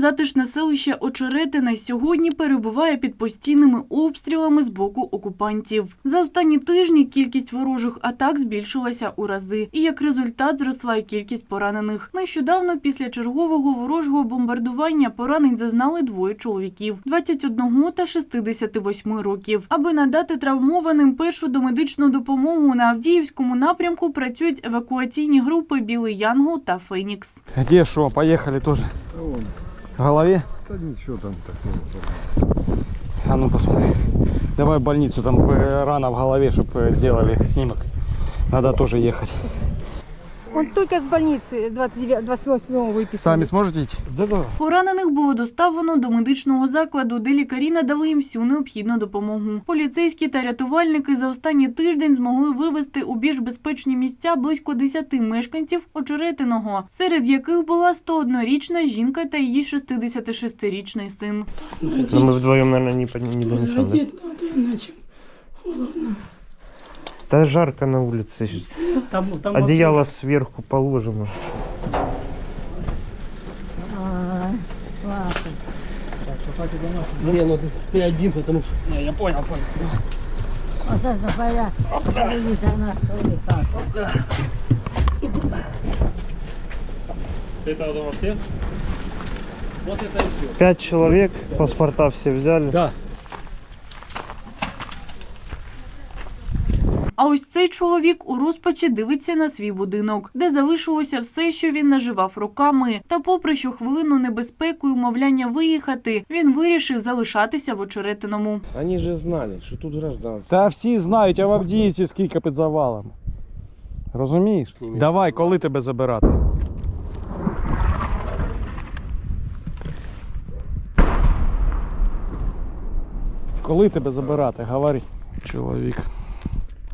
затишне селище Очеретине сьогодні перебуває під постійними обстрілами з боку окупантів. За останні тижні кількість ворожих атак збільшилася у рази, і як результат зросла і кількість поранених. Нещодавно після чергового ворожого бомбардування поранень зазнали двоє чоловіків 21 та 68 років. Аби надати травмованим першу домедичну допомогу на Авдіївському напрямку працюють евакуаційні групи Білий Янгол та Фенікс. Где что? Поехали тоже. В голове? да ничего там такого. А ну посмотри. Давай в больницу, там э, рана в голове, чтобы сделали снимок. Надо тоже ехать. Он только с больницы 29 28 выписали. Сами сможете идти? Да-да. Поранених було доставлено до медичного закладу, де лікарі надали їм всю необхідну допомогу. Поліцейські та рятувальники за останній тиждень змогли вивезти у більш безпечні місця близько 10 мешканців Очеретиного, серед яких була 101-річна жінка та її 66-річний син. Но мы вдвоем, наверное, не, под- не донесем. Да? Одеть надо, иначе холодно. Да жарко на улице. Там, там Одеяло сверху положим. Не, ну ты, один, потому что... Не, я понял, понял. Вот это твоя, видишь, она своих Это дома все? Вот это и все. Пять человек, паспорта все взяли. Да. А ось цей чоловік у розпачі дивиться на свій будинок, де залишилося все, що він наживав роками. Та, попри що хвилину небезпеку і умовляння виїхати, він вирішив залишатися в очеретиному. Они же знали, что тут гражданство. Та всі знають, а в Авдіївці скільки під завалами. Розумієш? Давай, коли тебе забирати? Коли тебе забирати? Говори. Чоловік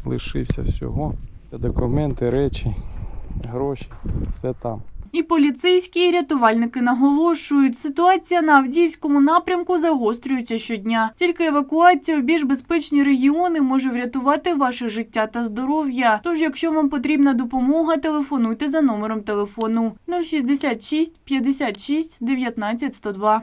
лишився всього. Документи, речі, гроші, все там. І поліцейські і рятувальники наголошують, ситуація на Авдіївському напрямку загострюється щодня. Тільки евакуація у більш безпечні регіони може врятувати ваше життя та здоров'я. Тож, якщо вам потрібна допомога, телефонуйте за номером телефону 066 56 19 102.